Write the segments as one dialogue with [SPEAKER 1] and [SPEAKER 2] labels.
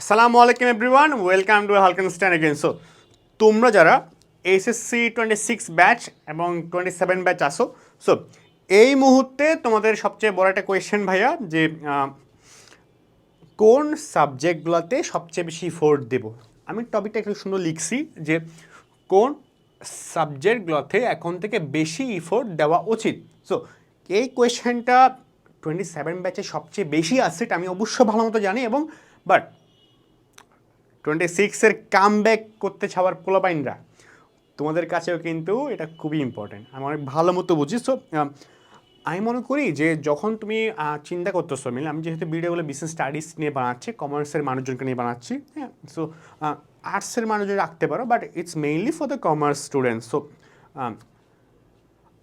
[SPEAKER 1] আসসালামু আলাইকুম everyone, welcome to Halkenstein again so, তোমরা যারা এসএসসি টোয়েন্টি সিক্স ব্যাচ এবং টোয়েন্টি সেভেন ব্যাচ আসো সো, এই মুহূর্তে তোমাদের সবচেয়ে বড় একটা কোয়েশ্চেন ভাইয়া, যে কোন সাবজেক্টগুলোতে সবচেয়ে বেশি ফোর্ট দেব? আমি টপিকটা একটু সুন্দর লিখছি, যে, কোন সাবজেক্টগুলোতে এখন থেকে বেশি ইফোর্ট দেওয়া উচিত? সো, এই কোয়েশ্চেনটা টোয়েন্টি সেভেন ব্যাচে সবচেয়ে বেশি আছে, এটা আমি অবশ্য ভালো মতো জানি এবং বাট টোয়েন্টি সিক্সের কাম ব্যাক করতে ছাওয়ার পোলাপাইনরা, তোমাদের কাছেও কিন্তু এটা খুবই ইম্পর্টেন্ট আমি অনেক ভালো মতো বুঝি। সো আমি মনে করি যে যখন তুমি চিন্তা করতেছো, মিল, আমি যেহেতু ভিডিওগুলো বিজনেস স্টাডিজ নিয়ে বানাচ্ছি কমার্সের মানুষজনকে নিয়ে বানাচ্ছি হ্যাঁ সো আর্টসের মানুষজন রাখতে পারো but it's mainly for the commerce students so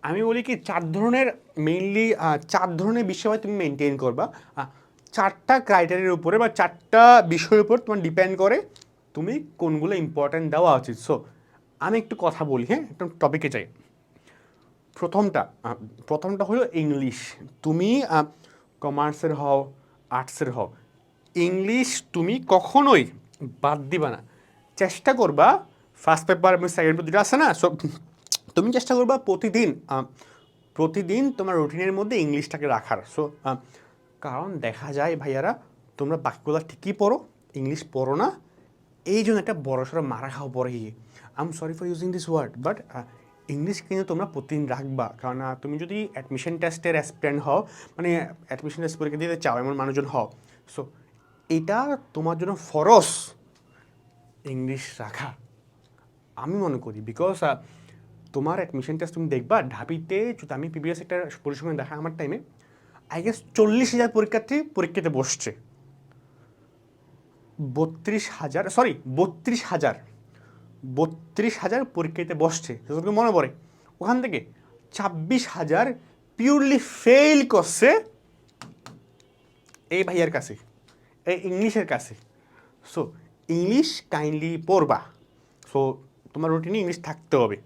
[SPEAKER 1] আমি বলি কি, চার ধরনের মেইনলি চার ধরনের বিষয় তুমি মেনটেন করবা। চারটা ক্রাইটেরিয়ার উপরে বা চারটা বিষয়ের উপর তোমার ডিপেন্ড করে তুমি কোনগুলো ইম্পর্ট্যান্ট দেওয়া উচিত। সো আমি একটু কথা বলি হ্যাঁ? একটু টপিকে চাই প্রথমটা প্রথমটা হলো ইংলিশ তুমি কমার্সের হও আর্টসের হও ইংলিশ তুমি কখনোই বাদ দিবা না। চেষ্টা করবা ফার্স্ট পেপার এবং সেকেন্ড পেপার দুটো আছে না? সো তুমি চেষ্টা করবা প্রতিদিন প্রতিদিন তোমার রুটিনের মধ্যে ইংলিশটাকে রাখার। সো কারণ দেখা যায় ভাইয়ারা, তোমরা বাকিগুলো ঠিকই পড়ো, ইংলিশ পড়ো না। এই জন্য একটা বড় সড়ো মারা খাওয়া পড়ে গিয়ে। I am sorry for using this word but English কিন্তু তোমরা প্রতিদিন রাখবা। কারণ তুমি যদি অ্যাডমিশন টেস্টের অ্যাসপিরেন্ট হও মানে অ্যাডমিশন টেস্ট পরীক্ষা দিতে চাও এমন মানুষজন হও সো এটা তোমার জন্য ফরস ইংলিশ রাখা। আমি মনে করি বিকজ তোমার অ্যাডমিশন টেস্ট তুমি দেখবা, ঢাবিতে, যদি আমি পিবিএস একটা পরিসংখ্যান দেখা আমার টাইমে আই গেস চল্লিশ হাজার পরীক্ষার্থী পরীক্ষাতে বসছে। বত্রিশ হাজার সরি বত্রিশ হাজার বত্রিশ হাজার পরীক্ষাতে বসছে। যতটুকু মনে পড়ে, ওখান থেকে ছাব্বিশ হাজার পিওরলি ফেল করছে এই ভাইয়ার কাছে, এই ইংলিশের কাছে। সো ইংলিশ কাইন্ডলি পড়বা। সো তোমার রুটিনে ইংলিশ থাকতে হবে।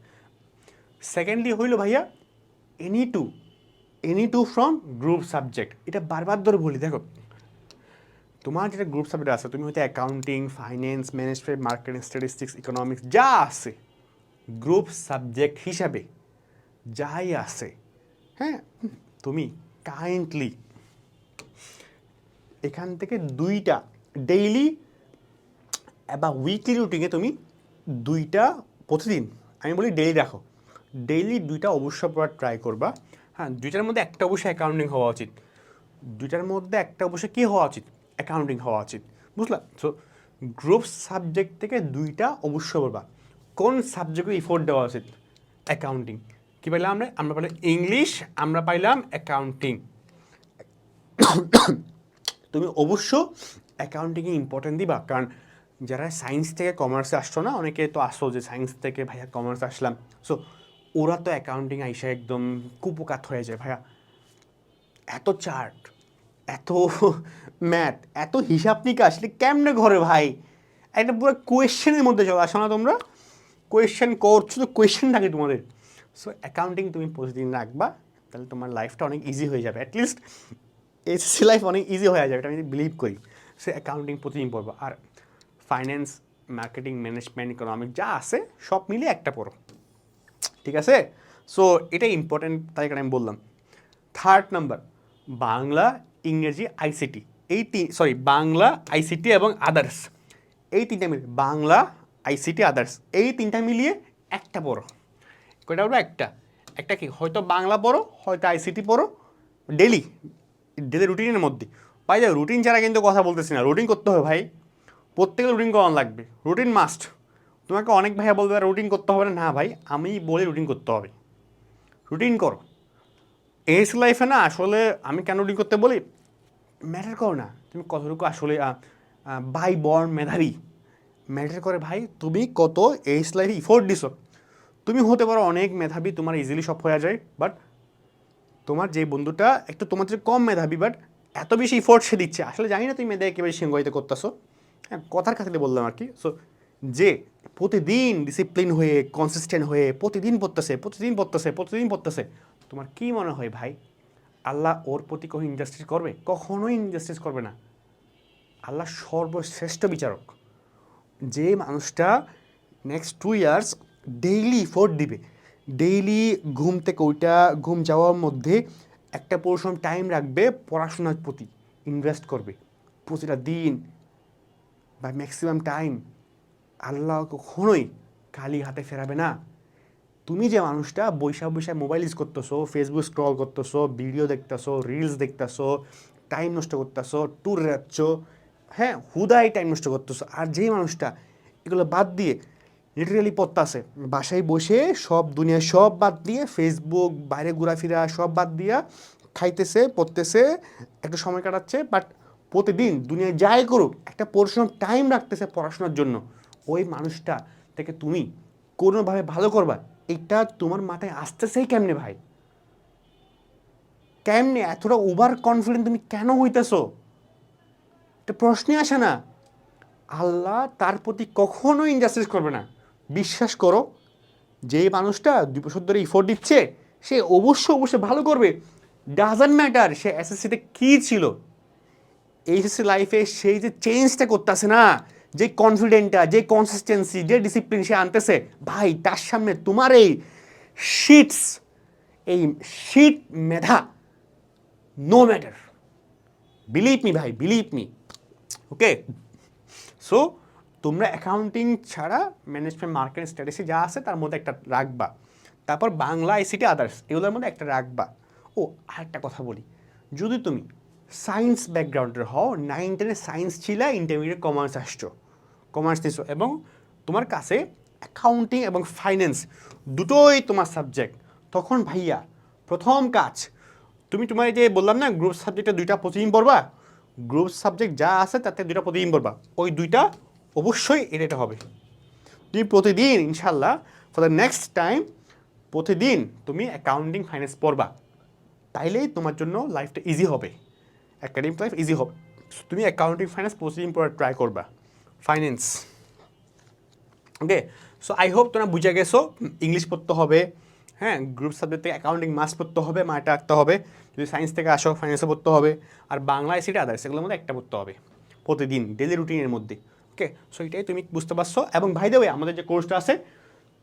[SPEAKER 1] সেকেন্ডলি হইল ভাইয়া any two any two from group subject এটা বারবার ধরে বলি, দেখো। তোমার যেটা গ্রুপ সাবজেক্ট আছে, তুমি হয়তো accounting finance management marketing statistics economics যা আছে গ্রুপ সাবজেক্ট হিসাবে, যাই আছে হ্যাঁ? তুমি কাইন্ডলি এখান থেকে দুইটা ডেইলি বা উইকলি রুটিনে তুমি দুইটা প্রতিদিন, আমি বলি ডেইলি রাখো ডেইলি দুইটা অবশ্য পড়ার ট্রাই করবা। হ্যাঁ দুইটার মধ্যে একটা অবশ্যই অ্যাকাউন্টিং হওয়া উচিত। দুইটার মধ্যে একটা অবশ্যই কী হওয়া উচিত? অ্যাকাউন্টিং হওয়া উচিত। বুঝলা? সো গ্রুপ সাবজেক্ট থেকে দুইটা অবশ্যই পড়বা কোন সাবজেক্টে ইফোর্ট দেওয়া উচিত? অ্যাকাউন্টিং কী পাইলাম আমরা? আমরা পাইলাম ইংলিশ আমরা পাইলাম অ্যাকাউন্টিং তুমি অবশ্য অ্যাকাউন্টিংয়ে ইম্পর্টেন্ট দিবা। কারণ যারা সায়েন্স থেকে কমার্সে আসছো না, অনেকে তো আসো যে সায়েন্স থেকে ভাইয়া কমার্সে আসলাম। সো ওরা তো অ্যাকাউন্টিং আইসা একদম কুপোকাত হয়ে যায় ভাইয়া। এত চার্ট এত ম্যাথ এত হিসাব নিকাশ আসলে কেমনে ঘরে ভাই? একটা পুরো কোয়েশ্চেনের মধ্যে চলে আসো না তোমরা। কোয়েশ্চেন করছ তো কোয়েশ্চেন থাকে তোমাদের। সো অ্যাকাউন্টিং তুমি প্রতিদিন রাখবা, তাহলে তোমার লাইফটা অনেক ইজি হয়ে যাবে। অ্যাটলিস্ট এসএসসি লাইফ অনেক ইজি হয়ে যাবে, এটা আমি বিলিভ করি। সে অ্যাকাউন্টিং প্রতিদিন পড়ব। আর ফাইন্যান্স মার্কেটিং ম্যানেজমেন্ট ইকোনমিক যা আছে, সব মিলিয়ে একটা পড়ো। ঠিক আছে? সো এটা ইম্পর্টেন্ট তাই কারণে আমি বললাম। থার্ড নাম্বার বাংলা, ইংরেজি আইসিটি এই তিন সরি বাংলা আইসিটি এবং আদার্স এই তিনটা মিলিয়ে, বাংলা আইসিটি আদার্স এই তিনটা মিলিয়ে একটা পড়ো কয়টা পড়ো একটা। একটা কি? হয়তো বাংলা পড়ো হয়তো আইসিটি পড়ো ডেলি ডেলি রুটিনের মধ্যে। ভাই রুটিন ছাড়া কিন্তু কথা বলতেছি না। রুটিন করতে হবে ভাই। প্রত্যেকে রুটিন করানো লাগবে? রুটিন মাস্ট তোমাকে অনেক ভাইয়া বলবে, রুটিন করতে হবে না। ভাই, আমি বলি রুটিন করতে হবে। রুটিন করো। এস লাইফে না আসলে আমি কেন রুটিন করতে বলি? ম্যাটার করো না। তুমি কতটুকু আসলে বাই বর্ন মেধাবী? ম্যাটার করে ভাই, তুমি কত এইস লাইফে ইফোর্ট দিছো। তুমি হতে পারো অনেক মেধাবী, তোমার ইজিলি সব হয়ে যায় বাট তোমার যে বন্ধুটা একটু তোমার থেকে কম মেধাবী বাট এত বেশি ইফোর্ট সে দিচ্ছে। আসলে জানি না তুমি মেয়েদের একেবারে সিংহিত করতেছো। হ্যাঁ কথার খাতিরে বললাম আর কি। সো যে প্রতিদিন ডিসিপ্লিন হয়ে কনসিস্টেন্ট হয়ে, প্রতিদিন পড়তেছে প্রতিদিন পড়তেছে প্রতিদিন পড়তেছে তোমার কি মনে হয় ভাই? আল্লাহ ওর প্রতি কোনো ইনজাস্টিস করবে? কখনোই ইনজাস্টিস করবে না। আল্লাহ সর্বশ্রেষ্ঠ বিচারক। যে মানুষটা নেক্সট টু ইয়ার্স ডেইলি ফোর্ট দিবে। ডেইলি ঘুম থেকে ওইটা ঘুম যাওয়ার মধ্যে একটা পরিশ্রম টাইম রাখবে পড়াশোনার প্রতি। ইনভেস্ট করবে। প্রতিটা দিন বা ম্যাক্সিমাম টাইম আল্লাহ কখনোই খালি হাতে ফেরাবে না। তুমি যে মানুষটা, বৈশা বৈশা মোবাইল ইউজ করতেছো ফেসবুক স্ক্রল করতেছো ভিডিও দেখতেছো রিলস দেখতেছো টাইম নষ্ট করতেছো ট্যুর যাচ্ছ হ্যাঁ হুদাই টাইম নষ্ট করতেছো, আর যেই মানুষটা, এগুলো বাদ দিয়ে লিটারেলি পড়তাছে। বাসায় বসে সব দুনিয়া সব বাদ দিয়ে ফেসবুক বাইরে ঘোরাফেরা সব বাদ দিয়া খাইতেছে, পড়তেছে, একটু সময় কাটাচ্ছে বাট প্রতিদিন দুনিয়ায় যাই করুক, একটা পরিশ্রম টাইম রাখতেছে পড়াশোনার জন্য। ওই মানুষটা থেকে তুমি কোনোভাবে ভালো করবা, এটা তোমার মাথায় আসতেছেই কেমনে ভাই? কেমনে এতটা ওভার কনফিডেন্ট তুমি কেন হইতেছো? এটা প্রশ্নে আসে না। আল্লাহ তার প্রতি কখনো ইনজাস্টিস করবে না। বিশ্বাস করো যে মানুষটা দুই বছর ধরে ইফোর্ট দিচ্ছে, সে অবশ্যই অবশ্যই ভালো করবে। ডাজন্ট ম্যাটার সে এসএসসিতে কী ছিল। এইচএসসি লাইফে সেই যে চেঞ্জটা করতেছে না যে কনফিডেন্টটা যে কনসিস্টেন্সি যে ডিসিপ্লিন সে আনতেছে, ভাই, তার সামনে তোমার এই শিটস এই শিট মেধা নো ম্যাটার বিলিভ মি ভাই বিলিভ মি ওকে সো তোমরা অ্যাকাউন্টিং ছাড়া ম্যানেজমেন্ট মার্কেট স্ট্র্যাটেজি যা আছে, তার মধ্যে একটা রাখবা। তারপর বাংলা আইসিটি আদার্স এগুলোর মধ্যে একটা রাখবা। ও, আরেকটা কথা বলি। যদি তুমি সায়েন্স ব্যাকগ্রাউন্ডের হও নাইন টেনে সায়েন্স ছিল ইন্টারমিডিয়েট কমার্স আসছো। কমার্স নিছো এবং তোমার কাছে অ্যাকাউন্টিং এবং ফাইন্যান্স দুটোই তোমার সাবজেক্ট তখন ভাইয়া, প্রথম কাজ, তুমি তোমার যে বললাম না গ্রুপ সাবজেক্টে দুইটা প্রতিদিন পড়বা? গ্রুপ সাবজেক্ট যা আছে তাতে দুইটা প্রতিদিন পড়বা। ওই দুইটা অবশ্যই এটা হবে। তুমি প্রতিদিন ইনশাল্লাহ ফর দ্য নেক্সট টাইম প্রতিদিন তুমি অ্যাকাউন্টিং ফাইন্যান্স পড়বা। তাইলেই তোমার জন্য লাইফটা ইজি হবে। একাডেমিক লাইফ ইজি হবে তুমি অ্যাকাউন্টিং ফাইন্যান্স প্রতিদিন পড়া ট্রাই করবা। Finance okay so I hope তোমরা বুঝে গেছো ইংলিশ পড়তে হবে হ্যাঁ? গ্রুপ সাবজেক্ট থেকে অ্যাকাউন্টিং মাস পড়তে হবে মাটা রাখতে হবে। যদি সায়েন্স থেকে আসো ফাইন্যান্সে পড়তে হবে। আর বাংলা এসিটা আদার্স এগুলোর মধ্যে একটা পড়তে হবে, প্রতিদিন ডেলি রুটিনের মধ্যে। ওকে সো এটাই তুমি বুঝতে পারছ। এবং ভাই দেবে আমাদের যে কোর্সটা আছে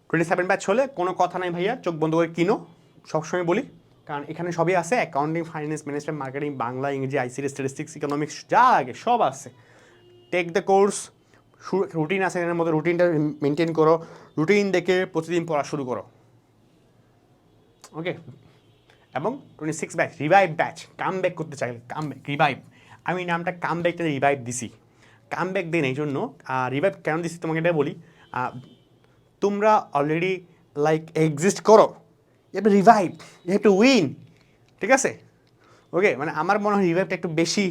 [SPEAKER 1] টোয়েন্টি সেভেন ব্যাচ হলে কোনো কথা নাই ভাইয়া, চোখ বন্ধ করে কিনো। সবসময় বলি কারণ এখানে সবই আছে accounting finance management marketing Bangla, ইংরেজি আইসিডি স্ট্যাটিস্টিক্স ইকোনমিক্স যা আগে সব আছে। টেক দ্য কোর্স রুটিন আছে এর মধ্যে রুটিনটা মেনটেন করো রুটিন দেখে প্রতিদিন পড়া শুরু করো। ওকে এবং twenty six batch revive batch come back করতে চাইলে কাম ব্যাক রিভাইভ আমি নামটা কাম ব্যাকটা রিভাইভ দিছি। কাম ব্যাক দিন, এই জন্য রিভাইভ কেন দিছি তোমাকে এটা বলি। তোমরা অলরেডি লাইক এক্সিস্ট করো। Have revive you have to win ঠিক আছে? ওকে মানে আমার মনে হয় রিভাইভটা একটু বেশি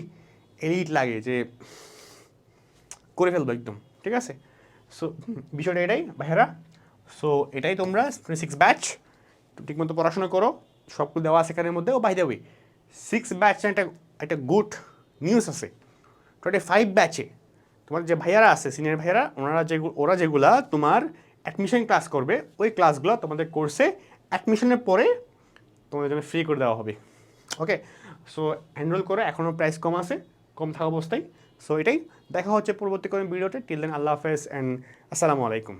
[SPEAKER 1] এলিট লাগে যে করে ফেলব একদম। ঠিক আছে? সো বিষয়টা এটাই ভাইয়েরা। সো এটাই তোমরা সিক্স ব্যাচ ঠিকমতো পড়াশোনা করো। সবগুলো দেওয়া আছে এখানের মধ্যে। ও বাই দেবে সিক্স ব্যাচ একটা একটা গুড নিউজ আছে। টোয়েন্টি ফাইভ ব্যাচে তোমার যে ভাইয়ারা আছে সিনিয়র ভাইয়ারা, ওনারা যেগুলো ওরা যেগুলা তোমার অ্যাডমিশন ক্লাস করবে, ওই ক্লাসগুলো তোমাদের কোর্সে অ্যাডমিশনের পরে তোমাদের জন্য ফ্রি করে দেওয়া হবে। ওকে সো এনরোল করে, এখনও প্রাইস কম আছে, কম থাকা অবস্থায়। সো এটাই। দেখা হচ্ছে পরবর্তী কোনো ভিডিওতে টিল দেন আল্লাহ হাফেজ অ্যান্ড আসসালামু আলাইকুম।